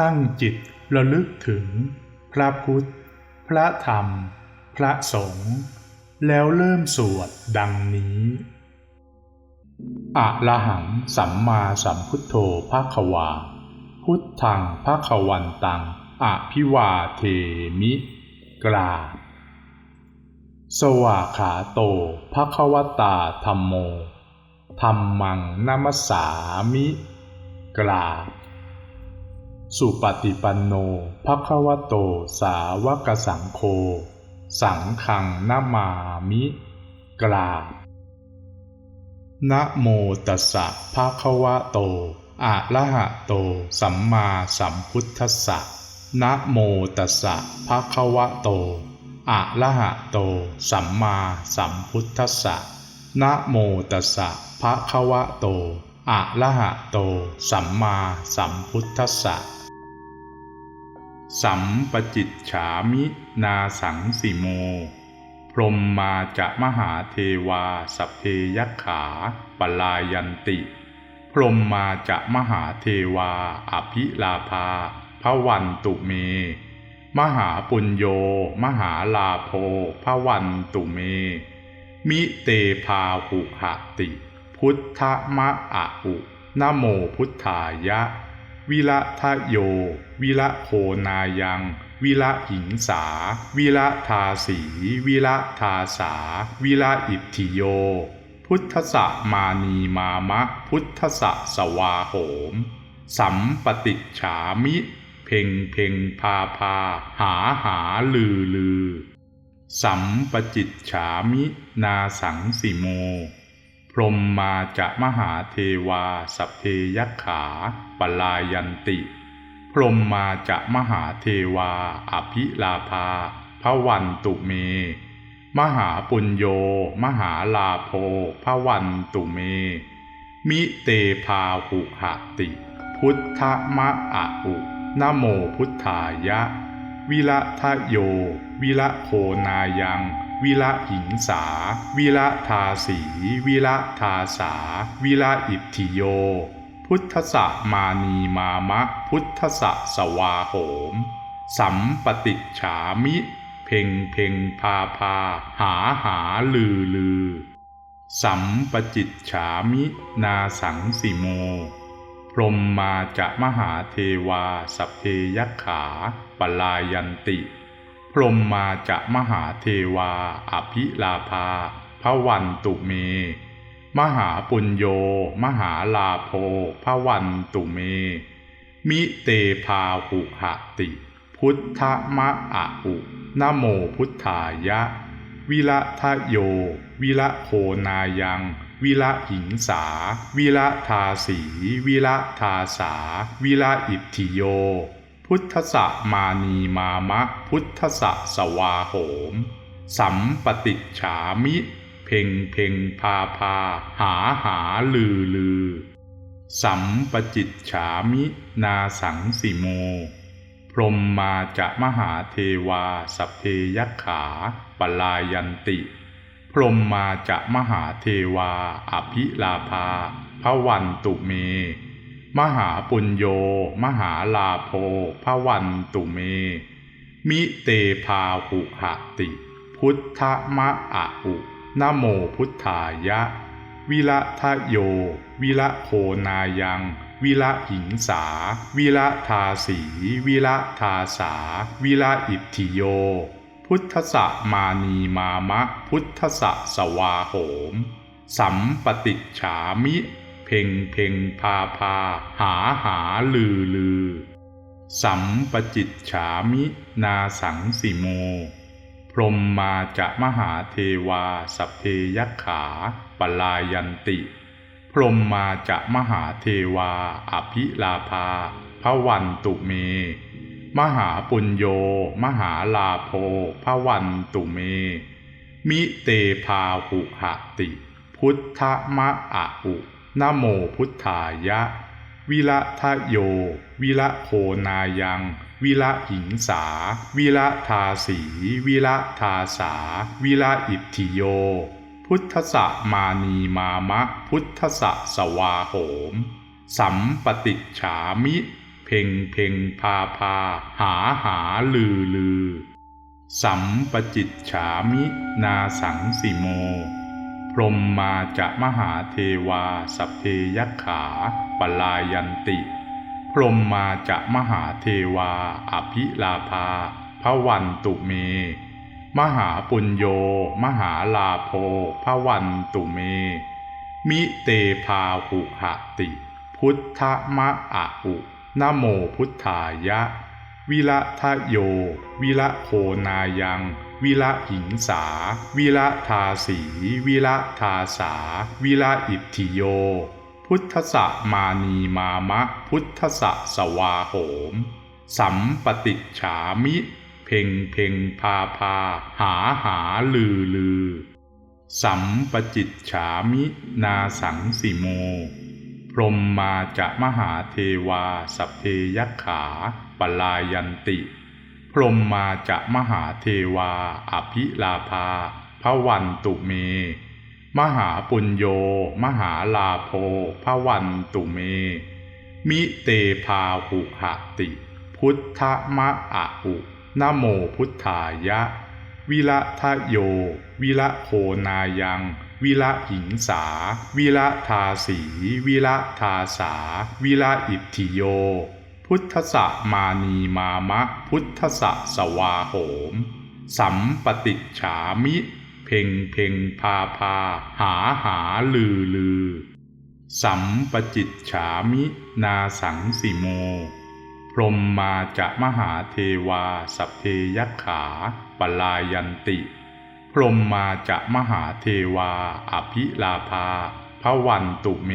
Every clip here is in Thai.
ตั้งจิตระลึกถึง พระพุทธ พระธรรม พระสงฆ์แล้วเริ่มสวดดังนี้อะระหังสัมมาสัมพุทโธภาควา พุทธังภาควันตังอะพิวาเทมิ กราสวาขาโตภควตาธรรมโมธรรมังนามัสสามิ กราบ สุปฏิปันโนภควโตสาวกสังโฆ สังฆังนามามิ กราบนะโมตัสสะภะคะวะโต อะระหะโต สัมมาสัมพุทธัสสะนะโมตัสสะภะคะวะโต อะระหะโต สัมมาสัมพุทธัสสะนะโมตัสสะภะคะวะโต อะระหะโต สัมมาสัมพุทธัสสะ สัมปจิตฉามินาสังสิโม พรหมมาจะมหาเทวาสพเพยขาปลายันติ พรหมมาจะมหาเทวาอภิลาภาพระวันตุเม มหาปุญโย มหาลาโภพระวันตุเม มิเตภาหุหติ พุทธมะอะอุนโมพุทธายะ วิละทะโย วิละโคนายัง วิละหิงสา วิละทาสี วิละทาสา วิละอิทธิโย พุทธะมานีมามะ พุทธะสวาโหม สัมปติฉามิ เพ่งเพ่งพาพา หาหาลือลือ สัมปจิตฉามิ นาสังสิโม พรมมาจะมหาเทวาสัพเพยขาปลายันติ พรมมาจะมหาเทวาอภิลาภาพระวันตุเม มหาปุญโย มหาลาโภพระวันตุเม มิเตภาหุหติ พุทธมะอะอุนโมพุทธายะ วิละทะโย วิละโคนายัง วิละหิงสา วิละทาสี วิละทาสา วิละอิทธิโย พุทธะมานีมามะ พุทธะสวาโหม สัมปติฉามิ เพ่งเพ่งพาพา หาหาลือลือ สัมปจิตฉามิ นาสังสิโม พรหมมาจะมหาเทวาสพเพยักขา ปลายันติ รมมาจะมหาเทวาอภิลาภาพระวันตุเม มหาปุญโย มหาลาโภพระวันตุเม มิเตภาหุหติ พุทธมะอะอุนโมพุทธายะ วิละทะโย วิละโคนายัง วิละหิงสา วิละทาสี วิละทาสา วิละอิทธิโย พุทธะมานีมามะพุทธะสวาโหม สัมปติฉามิ เพ่งเพ่งพาพา หาหาลือลือ สัมปจิตฉามิ นาสังสิโม พรหมมาจะมหาเทวาสพเพยขา ปลายันติ พรหมมาจะมหาเทวา อภิลาภาพระวันตุเม มหาปุญโย มหาลาโภพระวันตุเม มิเตภาหุหติ พุทธมะอะอุนโมพุทธายะ วิละทะโย วิละโคนายัง วิละหิงสา วิละทาสี วิละทาสา วิละอิทธิโย พุทธะมานีมามะ พุทธะสวาโหม สัมปติฉามิ เพ่งเพ่งพาพา หาหาลือลือ สัมปจิตฉามินาสังสิโม พรหมมาจะมหาเทวาสัพเพยขาปลายันติ พรหมมาจะมหาเทวา อภิลาภาพระวันตุเม มหาปุญโย มหาลาโภพระวันตุเม มิเตพาหุหติ พุทธมะอะอุ นโมพุทธายะ วิละทะโย วิละโคนายัง วิละหิงสา วิละทาสี วิละทาสา วิละอิทธิโย พุทธะมานีมามะ พุทธะสวาโหม สัมปติฉามิ เพ่งเพ่งพาพา หาหาลือลือ สัมปจิตฉามิ นาสังสิโม พรมมาจะมหาเทวาสัพเพยขาปลายันติ พรมมาจะมหาเทวาอภิลาภาพระวันตุเม มหาปุญโย มหาลาโภพระวันตุเม มิเตพาหุหติ พุทธมะอะอุนะโมพุทธายะ วิละทะโย วิละโคนายัง วิละหิงสา วิละทาสี วิละทาสา วิละอิทธิโย พุทธะมานีมามะ พุทธะสวาโหม สัมปติฉามิ เพ่งเพ่งพาพา หาหาลือลือ สัมปจิตฉามิ นาสังสิโม พรมมาจะมหาเทวาสัพเพยขา ปลายันติ รมมาจะมหาเทวา อภิลาภาพระวันตุเม มหาปุญโย มหาลาโภพระวันตุเม มิเตพาหุหติ พุทธมะอะอุนโมพุทธายะ วิละทะโย วิละโคนายัง วิละหิงสา วิละทาสี วิละทาสา วิละอิทธิโย พุทธะมานีมามะพุทธะสวาโหม สัมปติฉามิ เพ่งเพ่งพาพา หาหาลือลือ สัมปจิตฉามิ นาสังสิโม พรหมมาจะมหาเทวาสัพเพยขา ปลายันติ พรหมมาจะมหาเทวา อภิลาภาพระวันตุเม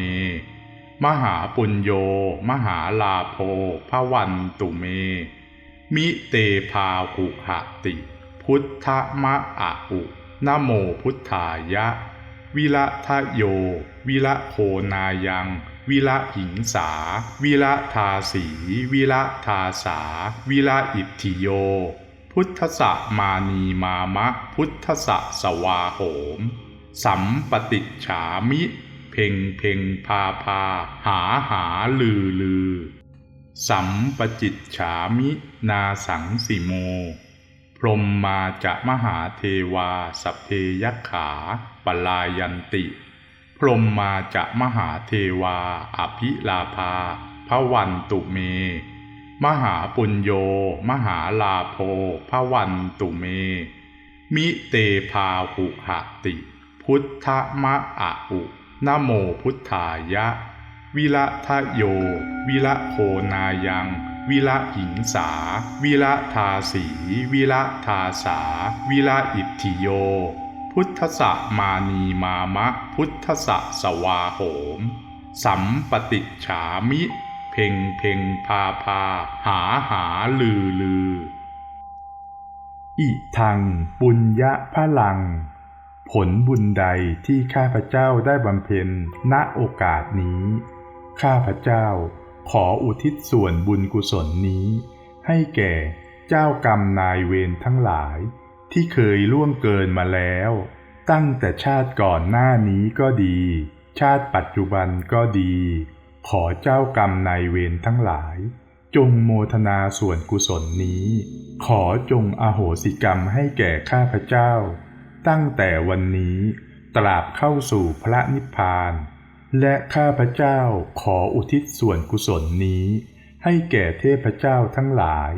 มหาปุญโย มหาลาโภพระวันตุเม มิเตพาหุหติ พุทธมะอะอุนโมพุทธายะ วิละทะโย วิละโคนายัง วิละหิงสา วิละทาสี วิละทาสา วิละอิทธิโย พุทธะมานีมามะ พุทธะสวาโหม สัมปติฉามิ เพ่งเพ่งพาพา หาหาลือลือ สัมปจิตฉามินาสังสิโม พรหมมาจะมหาเทวาสัพเพยขา ปลายันติ พรหมมาจะมหาเทวา อภิลาภาพระวันตุเม มหาปุญโย มหาลาโภพระวันตุเม มิเตพาหุหติ พุทธมะอะอุ นโมพุทธายะ วิละทะโย วิละโคนายัง วิละหิงสา วิละทาสี วิละทาสา วิละอิทธิโย พุทธะมานีมามะ พุทธะสวาโหม สัมปติฉามิ เพ่งเพ่งพาพา หาหาลือลือ อิทังปุญญะพลัง ผลบุญใดที่ข้าพเจ้าได้บำเพ็ญณโอกาสนี้ ข้าพเจ้าขออุทิศส่วนบุญกุศลนี้ ให้แก่เจ้ากรรมนายเวรทั้งหลาย ที่เคยล่วงเกินมาแล้ว ตั้งแต่ชาติก่อนหน้านี้ก็ดี ชาติปัจจุบันก็ดี ขอเจ้ากรรมนายเวรทั้งหลาย จงโมทนาส่วนกุศลนี้ ขอจงอโหสิกรรมให้แก่ข้าพเจ้า ตั้งแต่วันนี้ตราบเข้าสู่พระนิพพาน และข้าพเจ้าขออุทิศส่วนกุศลนี้ ให้แก่เทพเจ้าทั้งหลาย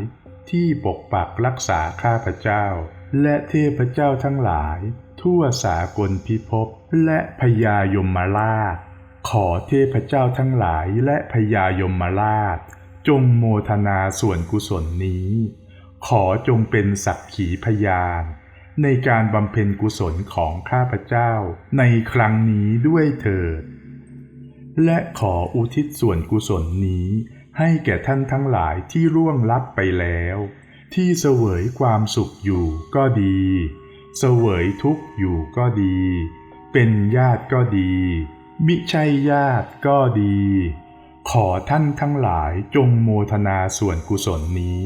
ที่ปกปักรักษาข้าพเจ้า และเทพเจ้าทั้งหลาย ทั่วสากลพิภพและพญายมราช ขอเทพเจ้าทั้งหลายและพญายมราช จงโมทนาส่วนกุศลนี้ ขอจงเป็นสักขีพยาน ในการบำเพ็ญกุศลของข้าพเจ้าในครั้งนี้ด้วยเถิด และขออุทิศส่วนกุศลนี้ให้แก่ท่านทั้งหลายที่ร่วงลับไปแล้ว ที่เสวยความสุขอยู่ก็ดี เสวยทุกข์อยู่ก็ดี เป็นญาติก็ดี มิใช่ญาติก็ดี ขอท่านทั้งหลายจงโมทนาส่วนกุศลนี้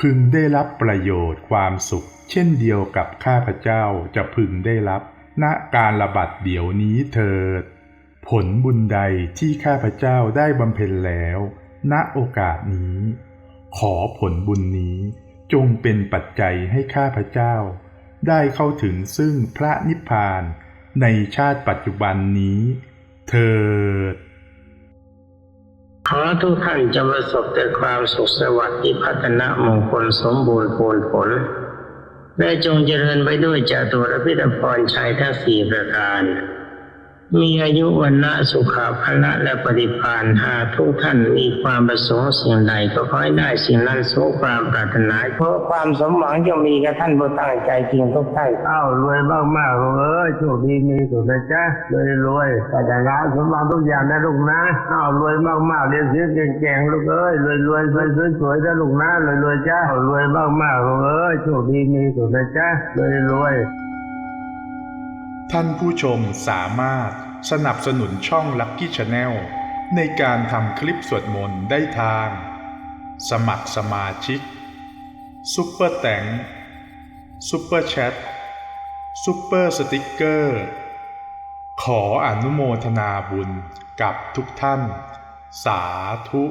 พึงได้รับประโยชน์ความสุข เช่นเดียวกับข้าพเจ้าจะพึงได้รับ ณการระบัดเดี๋ยวนี้เถิด ผลบุญใดที่ข้าพเจ้าได้บำเพ็ญแล้ว ณโอกาสนี้ ขอผลบุญนี้จงเป็นปัจจัยให้ข้าพเจ้า ได้เข้าถึงซึ่งพระนิพพานในชาติปัจจุบันนี้ เถิด ขอทุกท่านจะประสบแต่ความสุขสวัสดิ์ที่พัฒนามงคลสมบูรณ์ผลผล และจงเจริญไปด้วยจตุรพิธพรชัยทั้งสี่ประการ มีอายุวันนะสุขาภละและปฏิภาณหากทุกท่านมีความประสงค์สิ่งใดก็ขอให้ได้สิ่งนั้นสมความปรารถนาเพราะความสมหวังจะมีกับท่านผู้ตั้งใจจริงทุกท่านอ้าวรวยมากมากๆเอ้ยโชคดีมีสุขนะจ๊ะรวยรวยแต่จะงานสมหวังทุกอย่างนะลูกนะอ้าวรวยมากมากๆเรียนเสียเก่งๆลูกเอ้ยรวยรวยสวยสวยสวยนะลูกนะรวยรวยจ้ารวยมากมากๆเอ้ยโชคดีมีสุขนะจ๊ะรวยรวย ท่านผู้ชมสามารถสนับสนุนช่อง Lucky Channel ในการทำคลิปสวดมนต์ได้ทาง สมัครสมาชิกซุปเปอร์แตงซุปเปอร์แชทซุปเปอร์สติกเกอร์ ขออนุโมทนาบุญกับทุกท่าน สาธุ